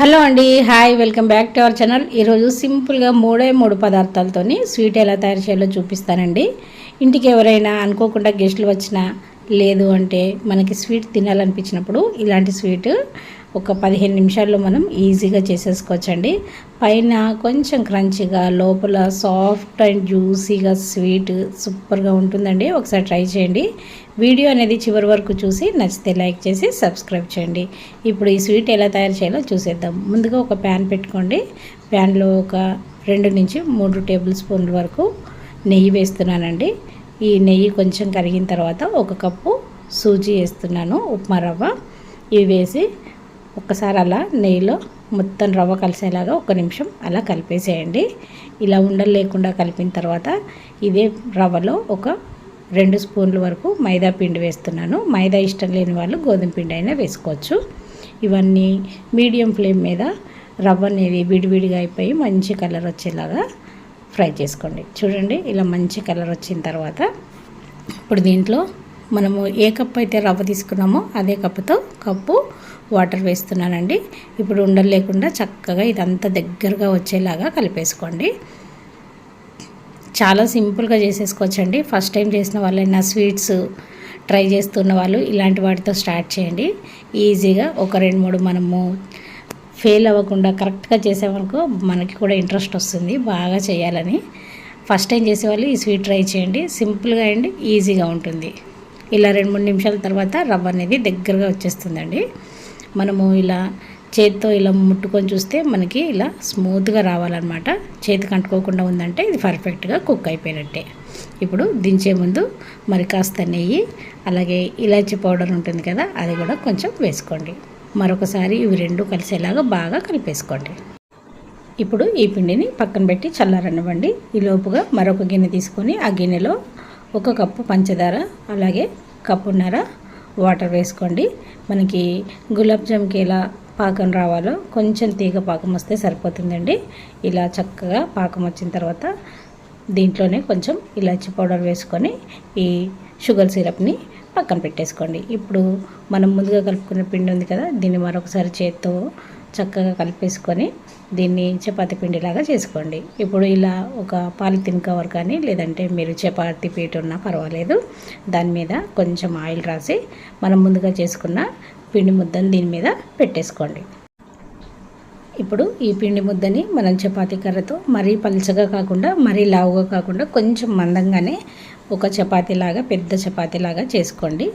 Hello అండి hi welcome back to our channel. ఈరోజు సింపుల్గా మూడే మూడు పదార్థాలతోని స్వీట్ ఎలా తయారు చేయాలో చూపిస్తానండి. ఇంటికి ఎవరైనా అనుకోకుండా గెస్టులు వచ్చినా లేదు అంటే మనకి స్వీట్ తినాలనిపించినప్పుడు ఇలాంటి స్వీట్ ఒక పదిహేను నిమిషాల్లో మనం ఈజీగా చేసేసుకోవచ్చండి. పైన కొంచెం క్రంచిగా లోపల సాఫ్ట్ అండ్ జ్యూసీగా స్వీట్ సూపర్గా ఉంటుందండి. ఒకసారి ట్రై చేయండి. వీడియో అనేది చివరి వరకు చూసి నచ్చితే లైక్ చేసి సబ్స్క్రైబ్ చేయండి. ఇప్పుడు ఈ స్వీట్ ఎలా తయారు చేయాలో చూసేద్దాం. ముందుగా ఒక ప్యాన్ పెట్టుకోండి. ప్యాన్లో ఒక రెండు నుంచి మూడు టేబుల్ స్పూన్ల వరకు నెయ్యి వేస్తున్నానండి. ఈ నెయ్యి కొంచెం కరిగిన తర్వాత ఒక కప్పు సూజీ వేస్తున్నాను ఉప్మా రవ్వ. ఇవి వేసి ఒక్కసారి అలా నెయ్యిలో మొత్తం రవ్వ కలిసేలాగా ఒక నిమిషం అలా కలిపేసేయండి. ఇలా ఉండలు లేకుండా కలిపిన తర్వాత ఇదే రవ్వలో ఒక రెండు స్పూన్ల వరకు మైదా పిండి వేస్తున్నాను. మైదా ఇష్టం లేని వాళ్ళు గోధుమ పిండి అయినా వేసుకోవచ్చు. ఇవన్నీ మీడియం ఫ్లేమ్ మీద రవ్వ అనేది విడివిడిగా అయిపోయి మంచి కలర్ వచ్చేలాగా ఫ్రై చేసుకోండి. చూడండి ఇలా మంచి కలర్ వచ్చిన తర్వాత ఇప్పుడు దీంట్లో మనము ఏ కప్పు అయితే రవ్వ తీసుకున్నామో అదే కప్పుతో కప్పు వాటర్ వేస్తున్నానండి. ఇప్పుడు ఉండలు లేకుండా చక్కగా ఇదంతా దగ్గరగా వచ్చేలాగా కలిపేసుకోండి. చాలా సింపుల్గా చేసేసుకోవచ్చండి. ఫస్ట్ టైం చేసిన వాళ్ళైనా స్వీట్స్ ట్రై చేస్తున్న వాళ్ళు ఇలాంటి వాటితో స్టార్ట్ చేయండి. ఈజీగా ఒక రెండు మూడు మనము ఫెయిల్ అవ్వకుండా కరెక్ట్గా చేసేవనుకో మనకి కూడా ఇంట్రెస్ట్ వస్తుంది బాగా చేయాలని. ఫస్ట్ టైం చేసేవాళ్ళు ఈ స్వీట్ ట్రై చేయండి. సింపుల్గా అండి ఈజీగా ఉంటుంది. ఇలా రెండు మూడు నిమిషాల తర్వాత రవ్వ అనేది దగ్గరగా వచ్చేస్తుందండి. మనము ఇలా చేతితో ఇలా ముట్టుకొని చూస్తే మనకి ఇలా స్మూత్గా రావాలన్నమాట. చేతికి అంటుకోకుండా ఉందంటే ఇది పర్ఫెక్ట్గా కుక్ అయిపోయినట్టే. ఇప్పుడు దించే ముందు మరి కాస్త నెయ్యి అలాగే ఇలాచి పౌడర్ ఉంటుంది కదా అది కూడా కొంచెం వేసుకోండి. మరొకసారి ఇవి రెండు కలిసేలాగా బాగా కలిపేసుకోండి. ఇప్పుడు ఈ పిండిని పక్కన పెట్టి చల్లారనివ్వండి. ఈ లోపుగా మరొక గిన్నె తీసుకొని ఆ గిన్నెలో ఒక కప్పు పంచదార అలాగే కప్పున్నర వాటర్ వేసుకోండి. మనకి గులాబ్ జామ్కి ఎలా పాకం రావాలో కొంచెం తీగ పాకం వస్తే సరిపోతుందండి. ఇలా చక్కగా పాకం వచ్చిన తర్వాత దీంట్లోనే కొంచెం ఇలాచి పౌడర్ వేసుకొని ఈ షుగర్ సిరప్ని పక్కన పెట్టేసుకోండి. ఇప్పుడు మనం ముందుగా కలుపుకున్న పిండి ఉంది కదా దీన్ని మరొకసారి చేత్తో చక్కగా కలిపేసుకొని దీన్ని చపాతి పిండిలాగా చేసుకోండి. ఇప్పుడు ఇలా ఒక పాలిథిన్ కవర్ కానీ లేదంటే మీరు చపాతి పీట ఉన్నా పర్వాలేదు. దాని మీద కొంచెం ఆయిల్ రాసి మనం ముందుగా చేసుకున్న పిండి ముద్దను దీని మీద పెట్టేసుకోండి. ఇప్పుడు ఈ పిండి ముద్దని మనం చపాతీ కర్రతో మరీ పలుచగా కాకుండా మరీ లావుగా కాకుండా కొంచెం మందంగానే ఒక చపాతీలాగా పెద్ద చపాతీలాగా చేసుకోండి.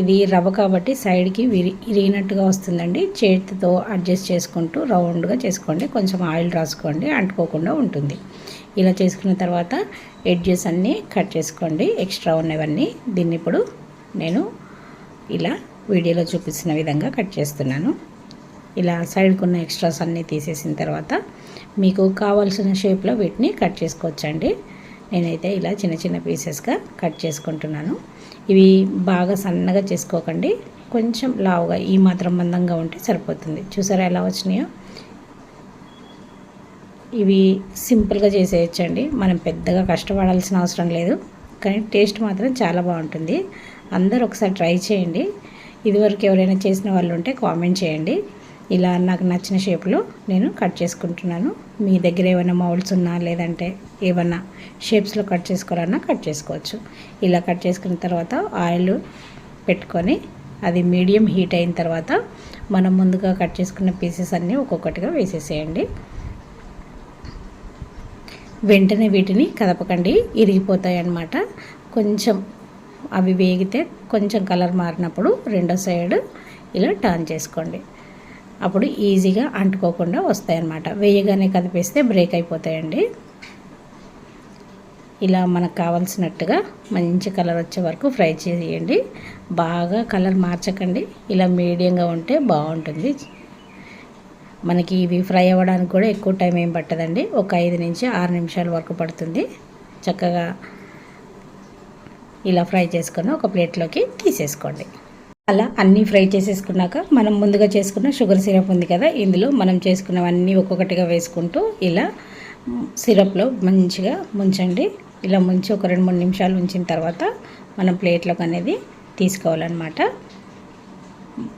ఇది రవ్వ కాబట్టి సైడ్కి విరి ఇరిగినట్టుగా వస్తుందండి. చేతితో అడ్జస్ట్ చేసుకుంటూ రౌండ్గా చేసుకోండి. కొంచెం ఆయిల్ రాసుకోండి. అంటుకోకుండా ఉంటుంది. ఇలా చేసుకున్న తర్వాత ఎడ్జెస్ అన్నీ కట్ చేసుకోండి. ఎక్స్ట్రా ఉన్నవన్నీ దీన్ని ఇప్పుడు నేను ఇలా వీడియోలో చూపిస్తున్న విధంగా కట్ చేస్తున్నాను. ఇలా సైడ్కి ఉన్న ఎక్స్ట్రాస్ అన్నీ తీసేసిన తర్వాత మీకు కావాల్సిన షేప్లో వీటిని కట్ చేసుకోవచ్చండి. నేనైతే ఇలా చిన్న చిన్న పీసెస్గా కట్ చేసుకుంటున్నాను. ఇవి బాగా సన్నగా చేసుకోకండి. కొంచెం లావుగా ఈ మాత్రం మందంగా ఉంటే సరిపోతుంది. చూసారా ఎలా వచ్చినాయో? ఇవి సింపుల్గా చేసేయచ్చండి. మనం పెద్దగా కష్టపడాల్సిన అవసరం లేదు. కానీ టేస్ట్ మాత్రం చాలా బాగుంటుంది. అందరు ఒకసారి ట్రై చేయండి. ఇదివరకు ఎవరైనా చేసిన వాళ్ళు ఉంటే కామెంట్ చేయండి. ఇలా నాకు నచ్చిన షేప్లో నేను కట్ చేసుకుంటున్నాను. మీ దగ్గర ఏమైనా మౌల్స్ ఉన్నా లేదంటే ఏమన్నా షేప్స్లో కట్ చేసుకోవాలన్నా కట్ చేసుకోవచ్చు. ఇలా కట్ చేసుకున్న తర్వాత ఆయిల్ పెట్టుకొని అది మీడియం హీట్ అయిన తర్వాత మనం ముందుగా కట్ చేసుకున్న పీసెస్ అన్నీ ఒక్కొక్కటిగా వేసేసేయండి. వెంటనే వీటిని కదపకండి. ఇరిగిపోతాయి అన్నమాట కొంచెం అవి వేగితే కొంచెం కలర్ మారినప్పుడు రెండో సైడ్ ఇలా టర్న్ చేసుకోండి. అప్పుడు ఈజీగా అంటుకోకుండా వస్తాయన్నమాట. వేయగానే కదిపేస్తే బ్రేక్ అయిపోతాయండి. ఇలా మనకు కావాల్సినట్టుగా మంచి కలర్ వచ్చే వరకు ఫ్రై చేయండి బాగా కలర్ మార్చకండి. ఇలా మీడియంగా ఉంటే బాగుంటుంది. మనకి ఇవి ఫ్రై అవ్వడానికి కూడా ఎక్కువ టైం ఏం పట్టదండి. ఒక ఐదు నుంచి ఆరు నిమిషాల వరకు పడుతుంది. చక్కగా ఇలా ఫ్రై చేసుకొని ఒక ప్లేట్లోకి తీసేసుకోండి. అలా అన్నీ ఫ్రై చేసేసుకున్నాక మనం ముందుగా చేసుకున్న షుగర్ సిరప్ ఉంది కదా ఇందులో మనం చేసుకున్నవన్నీ ఒక్కొక్కటిగా వేసుకుంటూ ఇలా సిరప్లో మంచిగా ముంచండి. ఇలా ముంచి ఒక రెండు మూడు నిమిషాలు ఉంచిన తర్వాత మనం ప్లేట్లోకి అనేది తీసుకోవాలన్నమాట.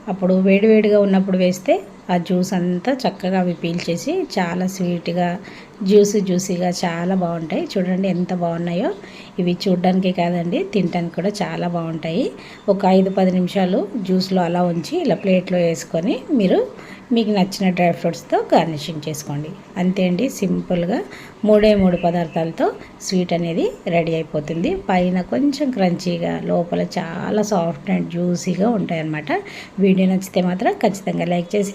అప్పుడు వేడివేడిగా ఉన్నప్పుడు వేస్తే ఆ జ్యూస్ అంతా చక్కగా అవి పీల్చేసి చాలా స్వీట్గా జ్యూస్ జ్యూసీగా చాలా బాగుంటాయి. చూడండి ఎంత బాగున్నాయో. ఇవి చూడడానికి కాదండి తినడానికి కూడా చాలా బాగుంటాయి. ఒక ఐదు పది నిమిషాలు జ్యూస్లో అలా ఉంచి ఇలా ప్లేట్లో వేసుకొని మీరు మీకు నచ్చిన డ్రై ఫ్రూట్స్తో గార్నిషింగ్ చేసుకోండి. అంతే అండి సింపుల్గా మూడే మూడు పదార్థాలతో స్వీట్ అనేది రెడీ అయిపోతుంది. పైన కొంచెం క్రంచీగా లోపల చాలా సాఫ్ట్ అండ్ జ్యూసీగా ఉంటాయి అన్నమాట వీడియో నచ్చితే మాత్రం ఖచ్చితంగా లైక్ చేసి